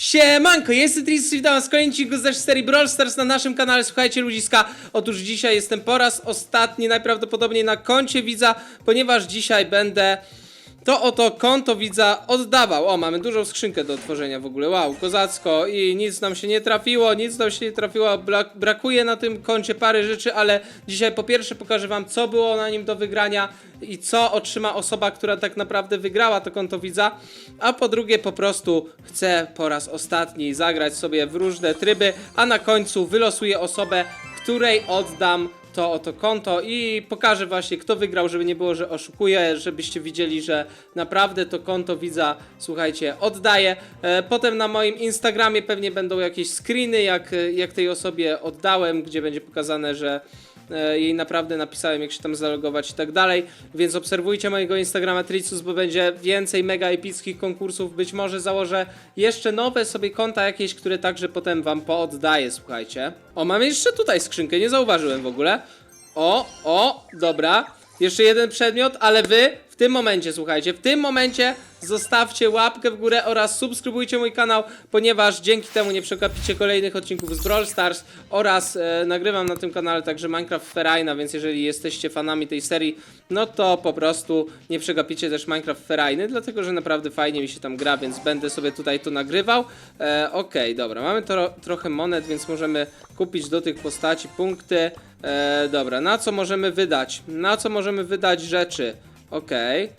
Siemanko, jestem Tris, witam was w kolejnym odcinku z serii Brawl Stars na naszym kanale. Słuchajcie ludziska, otóż dzisiaj jestem po raz ostatni najprawdopodobniej na koncie widza, ponieważ dzisiaj będę to oto konto widza oddawał. O, mamy dużą skrzynkę do otworzenia w ogóle, wow, kozacko. I nic nam się nie trafiło, nic nam się nie trafiło, brak, brakuje na tym koncie parę rzeczy, ale dzisiaj po pierwsze pokażę wam co było na nim do wygrania i co otrzyma osoba, która tak naprawdę wygrała to konto widza, a po drugie po prostu chcę po raz ostatni zagrać sobie w różne tryby, a na końcu wylosuję osobę, której oddam to oto konto i pokażę właśnie kto wygrał, żeby nie było, że oszukuję, żebyście widzieli, że naprawdę to konto widza, słuchajcie, oddaję. E, potem na moim Instagramie pewnie będą jakieś screeny, jak, jak tej osobie oddałem, gdzie będzie pokazane, że jej naprawdę napisałem, jak się tam zalogować i tak dalej, więc obserwujcie mojego Instagrama Tricus, bo będzie więcej mega epickich konkursów, być może założę jeszcze nowe sobie konta jakieś, które także potem wam pooddaję, słuchajcie. O, mamy jeszcze tutaj skrzynkę, nie zauważyłem w ogóle. O, o, dobra. Jeszcze jeden przedmiot, ale wy tym momencie, słuchajcie, w tym momencie zostawcie łapkę w górę oraz subskrybujcie mój kanał, ponieważ dzięki temu nie przegapicie kolejnych odcinków z Brawl Stars oraz e, nagrywam na tym kanale także Minecraft Ferraina, więc jeżeli jesteście fanami tej serii, no to po prostu nie przegapicie też Minecraft Ferrainy, dlatego że naprawdę fajnie mi się tam gra, więc będę sobie tutaj to nagrywał. E, Okej, dobra, mamy tro trochę monet, więc możemy kupić do tych postaci punkty. E, dobra, na co możemy wydać? Na co możemy wydać rzeczy? Okej.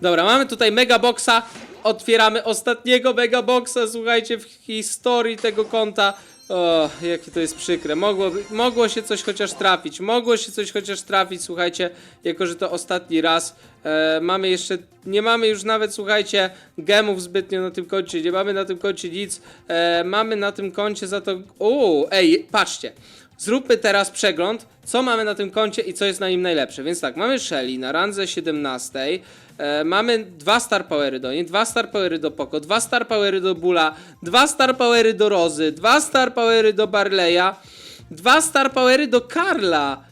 Dobra, mamy tutaj megaboxa. Otwieramy ostatniego megaboxa, słuchajcie, w historii tego konta. O, jakie to jest przykre. Mogło, mogło się coś chociaż trafić. Mogło się coś chociaż trafić, słuchajcie, jako że to ostatni raz. E, mamy jeszcze, nie mamy już nawet, słuchajcie, gemów zbytnio na tym koncie. Nie mamy na tym koncie nic. E, mamy na tym koncie za to. Uuu, ej, patrzcie. Zróbmy teraz przegląd, co mamy na tym koncie i co jest na nim najlepsze. Więc tak, mamy Shelly na randze 17. E, mamy dwa star powery do niej, dwa star powery do Poco, dwa star powery do Bula, dwa star powery do Rozy, dwa star powery do Barleya, dwa star powery do Karla.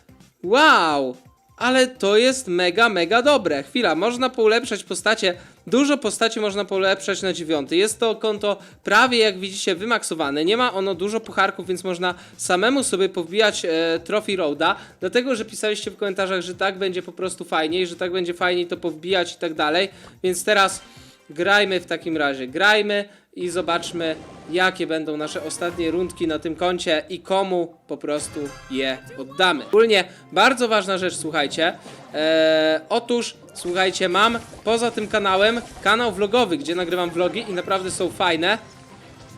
Wow! Ale to jest mega, mega dobre. Chwila, można poulepszać postacie. Dużo postaci można poulepszać na dziewiąty. Jest to konto prawie, jak widzicie, wymaksowane. Nie ma ono dużo pucharków, więc można samemu sobie powbijać e, Trophy Roada. Dlatego, że pisaliście w komentarzach, że tak będzie po prostu fajniej, że tak będzie fajniej to powbijać i tak dalej. Więc teraz grajmy w takim razie. Grajmy i zobaczmy, jakie będą nasze ostatnie rundki na tym koncie i komu po prostu je oddamy. Ogólnie bardzo ważna rzecz, słuchajcie. Eee, otóż, słuchajcie, mam poza tym kanałem kanał vlogowy, gdzie nagrywam vlogi i naprawdę są fajne.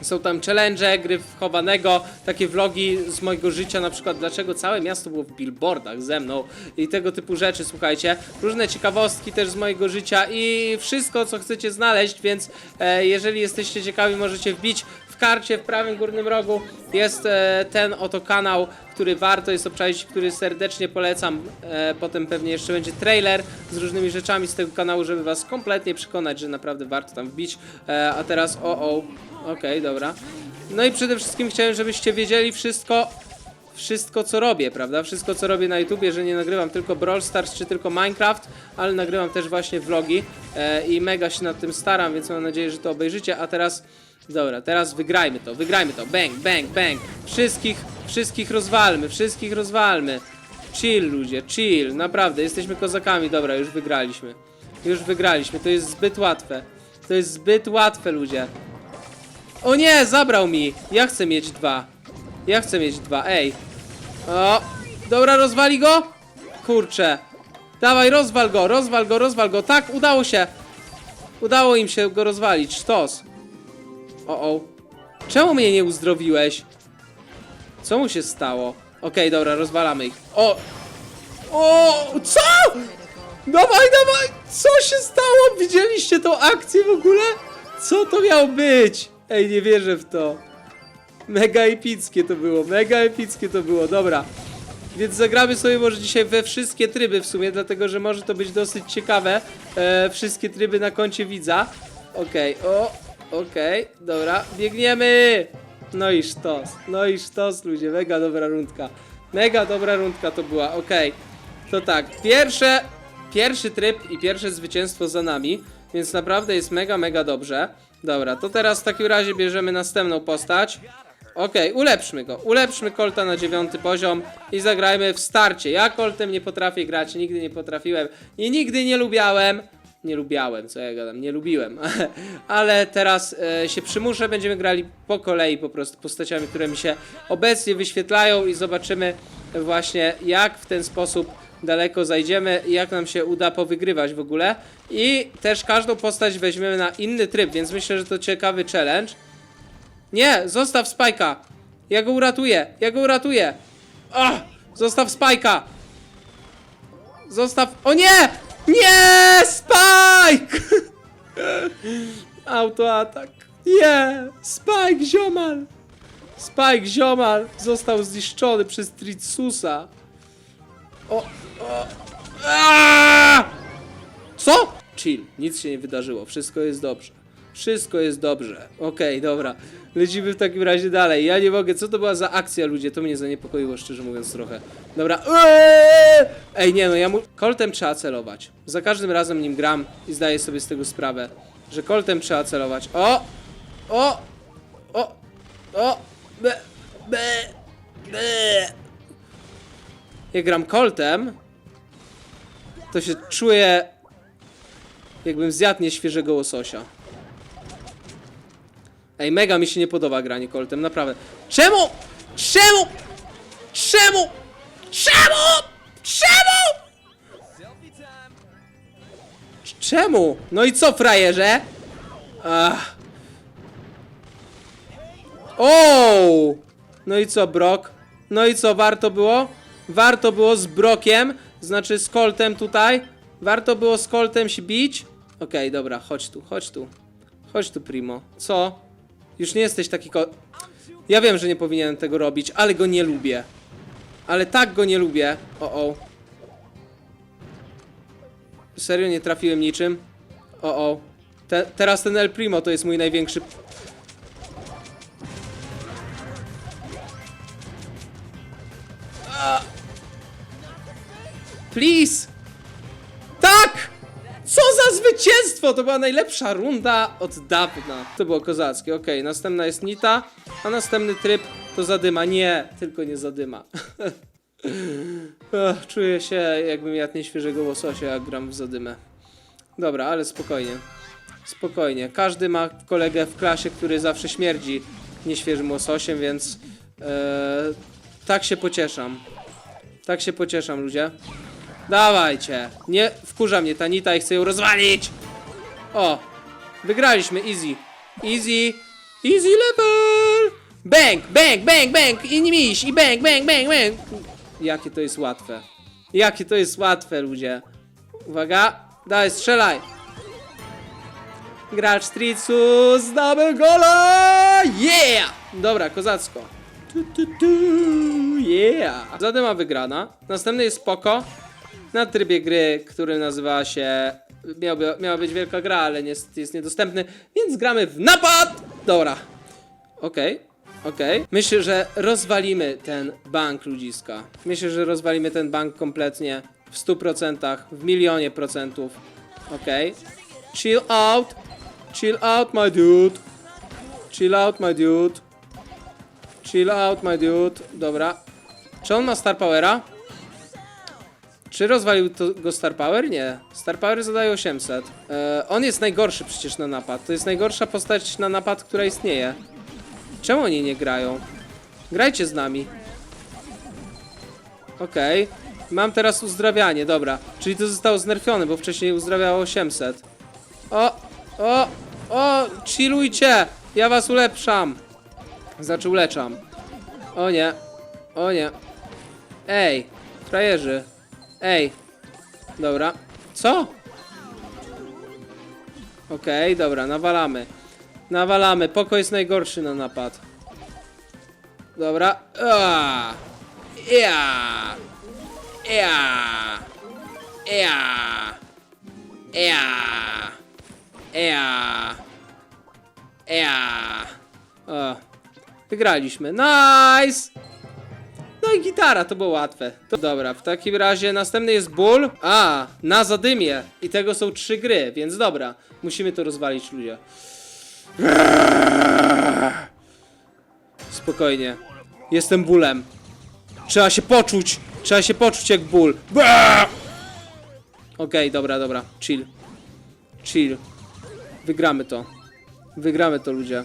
Są tam challenge, gry w chowanego, takie vlogi z mojego życia, na przykład dlaczego całe miasto było w billboardach ze mną i tego typu rzeczy, słuchajcie. Różne ciekawostki też z mojego życia i wszystko, co chcecie znaleźć, więc e, jeżeli jesteście ciekawi, możecie wbić karcie w prawym górnym rogu. Jest e, ten oto kanał, który warto jest obczaić, który serdecznie polecam. E, potem pewnie jeszcze będzie trailer z różnymi rzeczami z tego kanału, żeby was kompletnie przekonać, że naprawdę warto tam wbić. E, a teraz o o, okej, dobra. No i przede wszystkim chciałem, żebyście wiedzieli wszystko, wszystko co robię, prawda? Wszystko co robię na YouTubie, że nie nagrywam tylko Brawl Stars czy tylko Minecraft, ale nagrywam też właśnie vlogi e, i mega się nad tym staram, więc mam nadzieję, że to obejrzycie. A teraz, dobra, teraz wygrajmy to, wygrajmy to, bang, bang, bang. Wszystkich, wszystkich rozwalmy, wszystkich rozwalmy. Chill ludzie, chill, naprawdę, jesteśmy kozakami, dobra, już wygraliśmy. Już wygraliśmy, to jest zbyt łatwe. To jest zbyt łatwe, ludzie. O nie, zabrał mi. Ja chcę mieć dwa. Ja chcę mieć dwa, ej. O, dobra, rozwali go? Kurczę. Dawaj, rozwal go, rozwal go, rozwal go. Tak, udało się. Udało im się go rozwalić. Sztos. O, o. Czemu mnie nie uzdrowiłeś? Co mu się stało? Okej, dobra, rozwalamy ich. O! O! Co? Dawaj, dawaj! Co się stało? Widzieliście tą akcję w ogóle? Co to miało być? Ej, nie wierzę w to. Mega epickie to było, mega epickie to było, dobra. Więc zagramy sobie może dzisiaj we wszystkie tryby w sumie, dlatego że może to być dosyć ciekawe. E, wszystkie tryby na koncie widza. Okej, o, okej, dobra, biegniemy! No i sztos, no i sztos ludzie, mega dobra rundka. Mega dobra rundka to była, okej. To tak, pierwsze, pierwszy tryb i pierwsze zwycięstwo za nami, więc naprawdę jest mega, mega dobrze. Dobra, to teraz w takim razie bierzemy następną postać. Okej, ulepszmy go. Ulepszmy Colta na dziewiąty poziom i zagrajmy w starcie. Ja Coltem nie potrafię grać, nigdy nie potrafiłem i nigdy nie lubiałem. Nie lubiałem, co ja gadam, nie lubiłem. Ale teraz e, się przymuszę, będziemy grali po kolei po prostu postaciami, które mi się obecnie wyświetlają i zobaczymy właśnie jak w ten sposób daleko zajdziemy jak nam się uda powygrywać w ogóle. I też każdą postać weźmiemy na inny tryb, więc myślę, że to ciekawy challenge. Nie, zostaw Spajka. Ja go uratuję, ja go uratuję. Ach, zostaw Spajka. Zostaw. O nie! Nie! Spike! Autoatak. Nie! Spike ziomal! Spike ziomal został zniszczony przez Tritsusa. O, o. Aaaa! Co? Chill, nic się nie wydarzyło, wszystko jest dobrze. Wszystko jest dobrze. Okej, dobra. Lecimy w takim razie dalej. Ja nie mogę. Co to była za akcja, ludzie? To mnie zaniepokoiło, szczerze mówiąc, trochę. Dobra. Eee! Ej, nie no, ja mu. Koltem trzeba celować. Za każdym razem nim gram i zdaję sobie z tego sprawę, że koltem trzeba celować. O! O! O! O! Be! Be! Be! Jak gram koltem, to się czuję jakbym zjadł nieświeżego łososia. Ej, mega mi się nie podoba granie koltem, naprawdę. Czemu? Czemu? Czemu? Czemu? Czemu? Czemu? No i co, frajerze? Ach. O! No i co, Brok? No i co, warto było? Warto było z Brokiem, znaczy z Coltem tutaj. Warto było z Coltem się bić. Okej, dobra, chodź tu, chodź tu. Chodź tu, Primo. Co? Już nie jesteś taki ko... Ja wiem, że nie powinienem tego robić, ale go nie lubię. Ale tak go nie lubię. O, o. Serio, nie trafiłem niczym? O, o. Te, teraz ten El Primo to jest mój największy... Please! Zwycięstwo! To była najlepsza runda od dawna. To było kozackie. Okej, następna jest Nita, a następny tryb to zadyma. Nie, tylko nie zadyma. Ech, Czuję się jakbym jadł nieświeżego łososia, jak gram w zadymę. Dobra, ale spokojnie. Spokojnie. Każdy ma kolegę w klasie, który zawsze śmierdzi nieświeżym łososiem, więc e, tak się pocieszam. Tak się pocieszam, ludzie. Dawajcie. Nie wkurza mnie ta Nita i chcę ją rozwalić. O, wygraliśmy, easy. Easy. Easy level. Bang, bang, bang, bang. I nie miś. I bang, bang, bang, bang. Jakie to jest łatwe. Jakie to jest łatwe, ludzie. Uwaga. Daj, strzelaj. Gracz Stritsu zdobył gola! Yeah! Dobra, kozacko. Tu, tu, tu, yeah! Zadyma wygrana. Następny jest Spoko. Na trybie gry, który nazywa się... Miałby, miała być wielka gra, ale niestety jest niedostępny, więc gramy w napad! Dobra. Okej, okej. Myślę, że rozwalimy ten bank ludziska. Myślę, że rozwalimy ten bank kompletnie. W 100%, w milionie procentów. Okej. Chill out. Chill out, my dude. Chill out, my dude. Chill out, my dude. Dobra. Czy on ma Star Powera? Czy rozwalił to, go Star Power? Nie. Star Power zadaje 800. E, on jest najgorszy przecież na napad. To jest najgorsza postać na napad, która istnieje. Czemu oni nie grają? Grajcie z nami. Okej. Mam teraz uzdrawianie, dobra. Czyli to zostało znerfione, bo wcześniej uzdrawiało 800. O, o, o, chillujcie! Ja was ulepszam. Znaczy uleczam. O nie, o nie. Ej, frajerzy. Ej. Dobra. Co? Okej, dobra, nawalamy. Nawalamy. Poko jest najgorszy na napad. Dobra. Ja. Ja. Ja. Ja. Ja. Ja. Wygraliśmy. Nice! No i gitara, to było łatwe. To dobra, w takim razie następny jest ból. A, na zadymie. I tego są trzy gry, więc dobra. Musimy to rozwalić, ludzie. Spokojnie. Jestem bólem. Trzeba się poczuć. Trzeba się poczuć jak ból. Okej, dobra, dobra. Chill. Chill. Wygramy to. Wygramy to, ludzie.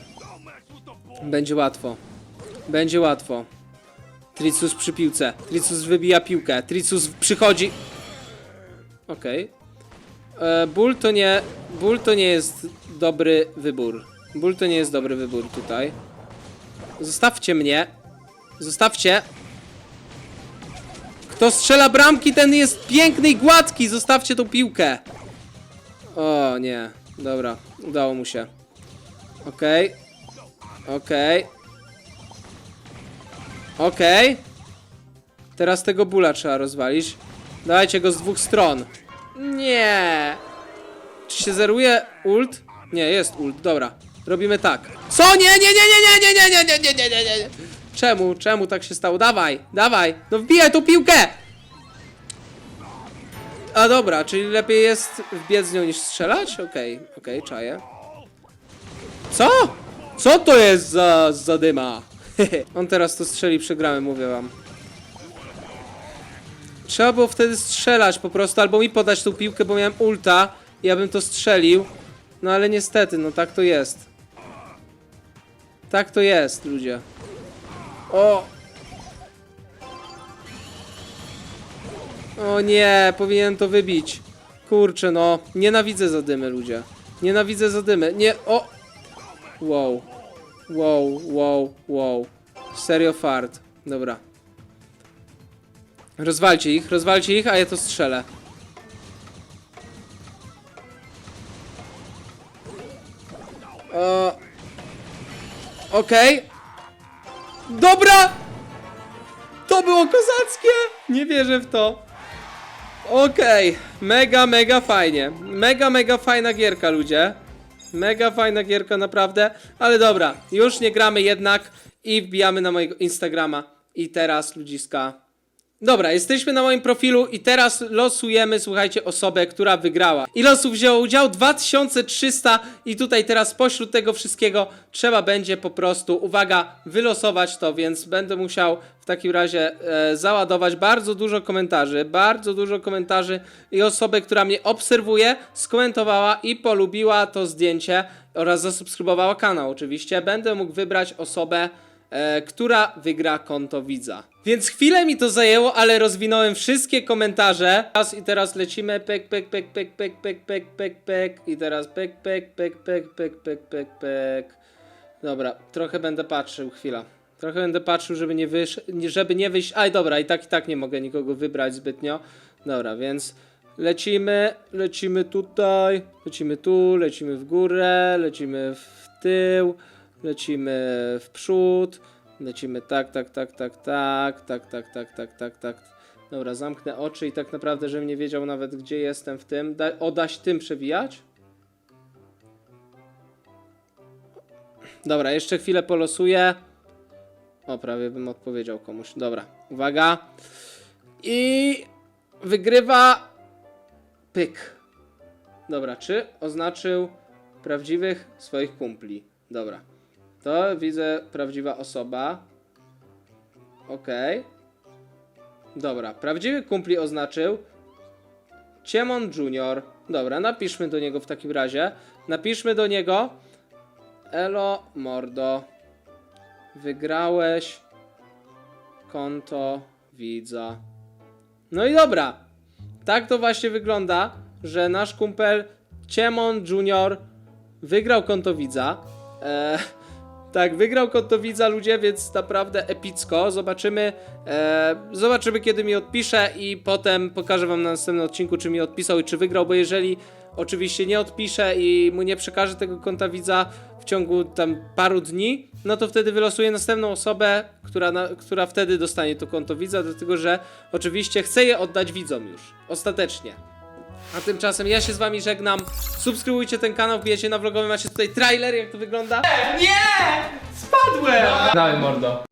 Będzie łatwo. Będzie łatwo. Tricus przy piłce. Tricus wybija piłkę. Tricus przychodzi. Okej. E, Ból to nie. Ból to nie jest dobry wybór. Ból to nie jest dobry wybór tutaj. Zostawcie mnie. Zostawcie. Kto strzela bramki, ten jest piękny i gładki. Zostawcie tą piłkę. O nie. Dobra. Udało mu się. Okej. Okej. Okej. Teraz tego bóla trzeba rozwalić. Dajcie go z dwóch stron. Nie. Czy się zeruje ult? Nie, jest ult, dobra. Robimy tak. Co? Nie, nie, nie, nie, nie, nie, nie, nie, nie, nie, nie, nie, nie. Czemu? Czemu tak się stało? Dawaj, dawaj. No wbijaj tą piłkę! A dobra, czyli lepiej jest wbiec z nią niż strzelać? Okej, okej, czaję. Co? Co to jest za zadyma? On teraz to strzeli, przegramy, mówię wam. Trzeba było wtedy strzelać po prostu, albo mi podać tą piłkę, bo miałem ulta i ja bym to strzelił. No ale niestety, no tak to jest. Tak to jest, ludzie. O! O nie, powinien to wybić. Kurczę, no. Nienawidzę zadymy, ludzie. Nienawidzę zadymy. Nie, o! Wow. Wow, wow, wow. Serio fart. Dobra. Rozwalcie ich, rozwalcie ich, a ja to strzelę. O. Okej. Dobra! To było kozackie! Nie wierzę w to. Okej, mega, mega fajnie. Mega, mega fajna gierka, ludzie. Mega fajna gierka, naprawdę. Ale dobra, już nie gramy jednak i wbijamy na mojego Instagrama. I teraz, ludziska, Dobra, jesteśmy na moim profilu i teraz losujemy, słuchajcie, osobę, która wygrała. I losów wzięło udział 2300 i tutaj teraz pośród tego wszystkiego trzeba będzie po prostu, uwaga, wylosować to, więc będę musiał w takim razie e, załadować bardzo dużo komentarzy, bardzo dużo komentarzy i osobę, która mnie obserwuje, skomentowała i polubiła to zdjęcie oraz zasubskrybowała kanał oczywiście. Będę mógł wybrać osobę, e, która wygra konto widza. Więc chwilę mi to zajęło, ale rozwinąłem wszystkie komentarze. Teraz i teraz lecimy pek pek pek pek pek pek pek pek pek i teraz pek pek pek pek pek pek pek pek. Dobra, trochę będę patrzył, chwila. Trochę będę patrzył, żeby nie wyjść, żeby nie wyjść. Aj, dobra, i tak i tak nie mogę nikogo wybrać zbytnio. Dobra, więc lecimy, lecimy tutaj, lecimy tu, lecimy w górę, lecimy w tył, lecimy w przód, lecimy tak, tak, tak, tak, tak, tak, tak, tak, tak, tak, tak. Dobra, zamknę oczy i tak naprawdę, żebym nie wiedział nawet gdzie jestem w tym. Da, się tym przewijać? Dobra, jeszcze chwilę polosuję. O, prawie bym odpowiedział komuś. Dobra, uwaga. I wygrywa pyk. Dobra, czy oznaczył prawdziwych swoich kumpli? Dobra. To widzę prawdziwa osoba. Okej. Dobra, prawdziwy kumpli oznaczył Ciemon Junior. Dobra, napiszmy do niego w takim razie. Napiszmy do niego Elo Mordo. Wygrałeś konto widza. No i dobra. Tak to właśnie wygląda, że nasz kumpel Ciemon Junior wygrał konto widza. Eee, tak, wygrał konto widza ludzie, więc naprawdę epicko. Zobaczymy, e, zobaczymy kiedy mi odpisze i potem pokażę wam na następnym odcinku, czy mi odpisał i czy wygrał, bo jeżeli oczywiście nie odpisze i mu nie przekaże tego konta widza w ciągu tam paru dni, no to wtedy wylosuję następną osobę, która, na, która wtedy dostanie to konto widza, dlatego że oczywiście chcę je oddać widzom już, ostatecznie. A tymczasem ja się z wami żegnam. Subskrybujcie ten kanał, wbijecie na vlogowy, macie tutaj trailer, jak to wygląda. Dawaj mordo.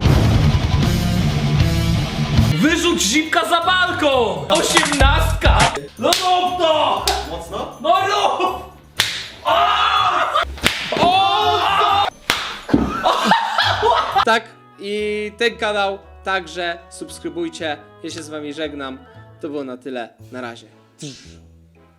Wyrzuć zipka za balkon! Osiemnastka! No rób to! Mocno? No rób! O! O! tak, i ten kanał także subskrybujcie. Ja się z wami żegnam. To było na tyle. Na razie.